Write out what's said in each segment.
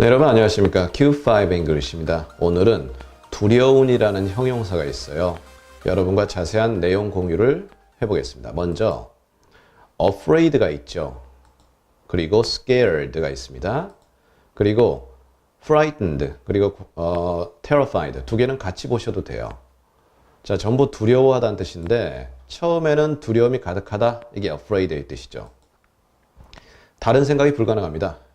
네, 여러분 안녕하십니까 Q5 English입니다. 오늘은 두려운이라는 형용사가 있어요. 여러분과 자세한 내용 공유를 해보겠습니다. 먼저 afraid가 있죠. 그리고 scared가 있습니다. 그리고 frightened 그리고 어, terrified 두 개는 같이 보셔도 돼요. 자, 전부 두려워하다는 뜻인데 처음에는 두려움이 가득하다 이게 afraid의 뜻이죠. 다른 생각이 불가능합니다.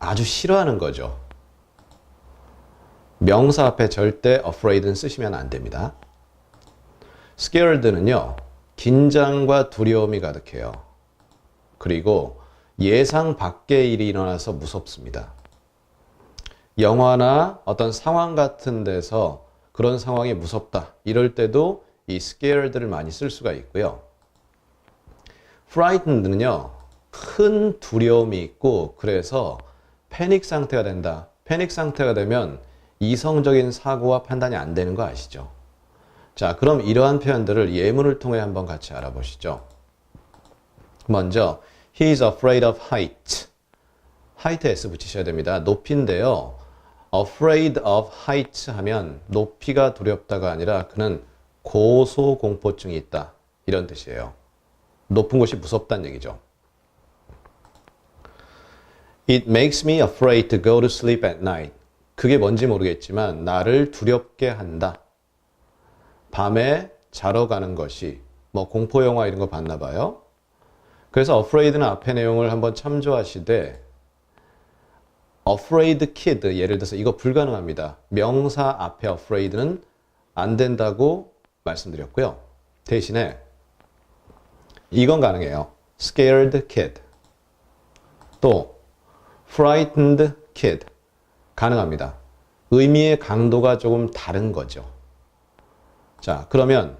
아주 싫어하는 거죠. 명사 앞에 절대 afraid는 쓰시면 안 됩니다. scared는요, 긴장과 두려움이 가득해요. 그리고 예상 밖의 일이 일어나서 무섭습니다. 영화나 어떤 상황 같은 데서 그런 상황이 무섭다. 이럴 때도 이 scared를 많이 쓸 수가 있고요. frightened는요, 큰 두려움이 있고, 그래서 패닉 상태가 된다. 패닉 상태가 되면 이성적인 사고와 판단이 안 되는 거 아시죠? 자, 그럼 이러한 표현들을 예문을 통해 한번 같이 알아보시죠. 먼저, he is afraid of height. height s 붙이셔야 됩니다. 높이인데요. afraid of height 하면 높이가 두렵다가 아니라 그는 고소공포증이 있다. 이런 뜻이에요. 높은 곳이 무섭다는 얘기죠. It makes me afraid to go to sleep at night. 그게 뭔지 모르겠지만 나를 두렵게 한다. 밤에 자러 가는 것이 뭐 공포 영화 이런 거 봤나 봐요. 그래서 afraid는 앞에 내용을 한번 참조하시되 afraid kid 예를 들어서 이거 불가능합니다. 명사 앞에 afraid는 안 된다고 말씀드렸고요. 대신에 이건 가능해요. scared kid. 또 frightened kid. 가능합니다. 의미의 강도가 조금 다른 거죠. 자, 그러면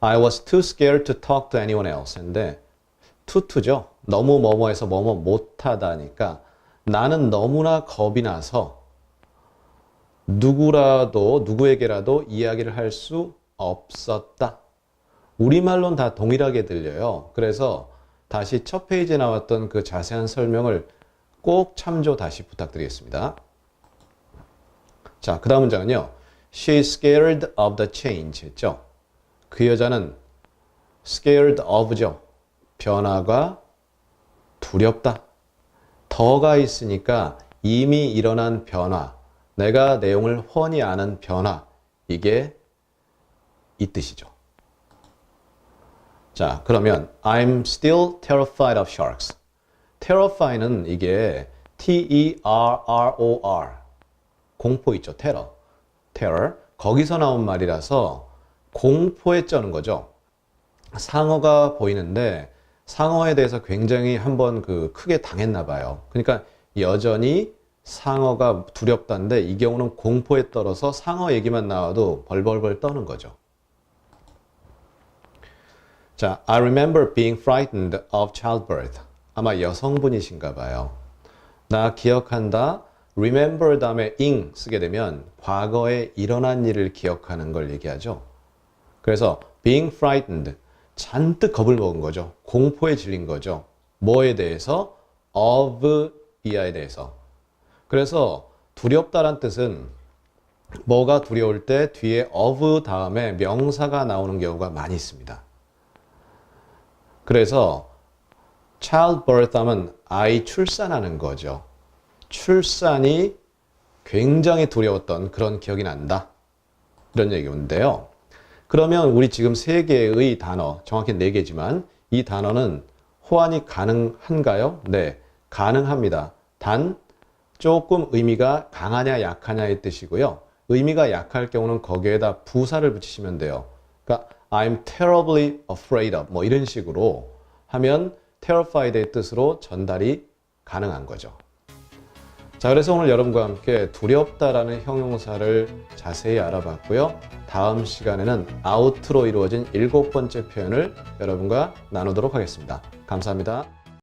I was too scared to talk to anyone else. 인데 too to죠. 너무 뭐뭐해서 뭐뭐 못하다니까 나는 너무나 겁이 나서 누구라도 누구에게라도 이야기를 할 수 없었다. 우리말로는 다 동일하게 들려요. 그래서 다시 첫 페이지에 나왔던 그 자세한 설명을 꼭 참조 다시 부탁드리겠습니다. 자, 그 다음 문장은요. She is scared of the change 했죠. 그 여자는 scared of죠. 변화가 두렵다. 더가 있으니까 이미 일어난 변화, 내가 내용을 훤히 아는 변화, 이게 이 뜻이죠. 자, 그러면 I'm still terrified of sharks. Terrify는 이게 T-E-R-R-O-R 공포 있죠, 테러. terror. 거기서 나온 말이라서 공포에 쩌는 거죠. 상어가 보이는데 상어에 대해서 굉장히 한번 그 크게 당했나 봐요. 그러니까 여전히 상어가 두렵다는데 이 경우는 공포에 떨어서 상어 얘기만 나와도 벌벌벌 떠는 거죠. 자, I remember being frightened of childbirth. 아마 여성분이신가 봐요. 나 기억한다. remember 다음에 ing 쓰게 되면 과거에 일어난 일을 기억하는 걸 얘기하죠. 그래서 being frightened 잔뜩 겁을 먹은 거죠. 공포에 질린 거죠. 뭐에 대해서? of 이하에 대해서. 그래서 두렵다란 뜻은 뭐가 두려울 때 뒤에 of 다음에 명사가 나오는 경우가 많이 있습니다. 그래서 childbirth 하면 아이 출산하는 거죠. 출산이 굉장히 두려웠던 그런 기억이 난다. 이런 얘기인데요. 그러면 우리 지금 세 개의 단어, 정확히 네 개지만 이 단어는 호환이 가능한가요? 네, 가능합니다. 단 조금 의미가 강하냐 약하냐의 뜻이고요. 의미가 약할 경우는 거기에다 부사를 붙이시면 돼요. 그러니까 I'm terribly afraid of 뭐 이런 식으로 하면 terrified의 뜻으로 전달이 가능한 거죠. 자, 그래서 오늘 여러분과 함께 두렵다라는 형용사를 자세히 알아봤고요. 다음 시간에는 아웃으로 이루어진 일곱 번째 표현을 여러분과 나누도록 하겠습니다. 감사합니다.